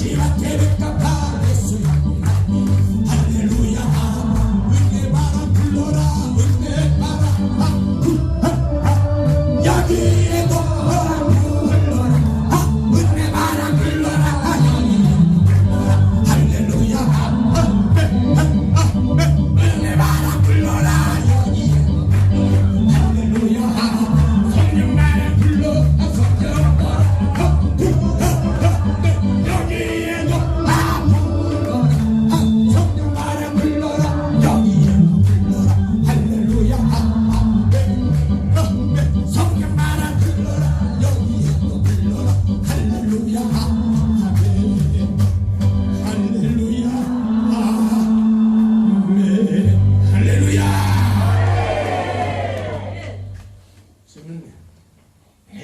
저는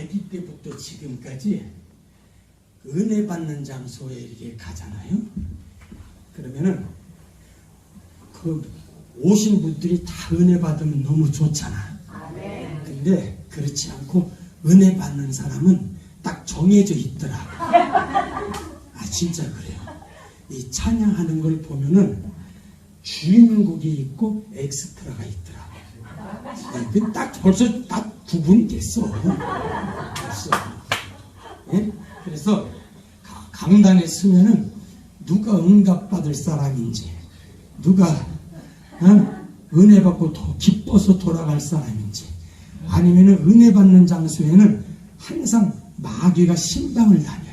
아기 때부터 지금까지 은혜 받는 장소에 이렇게 가잖아요. 그러면은 그 오신 분들이 다 은혜 받으면 너무 좋잖아. 근데 그렇지 않고 은혜 받는 사람은 딱 정해져 있더라. 아 진짜 그래요. 이 찬양하는 걸 보면은 주인곡이 있고 엑스트라가 있더라. 그딱 벌써 딱 구분이 됐어. 됐어. 예? 그래서 가- 강단에 서면은 누가 응답받을 사람인지, 누가 어? 은혜 받고 더 기뻐서 돌아갈 사람인지, 아니면은 은혜 받는 장소에는 항상 마귀가 신방을 다녀요.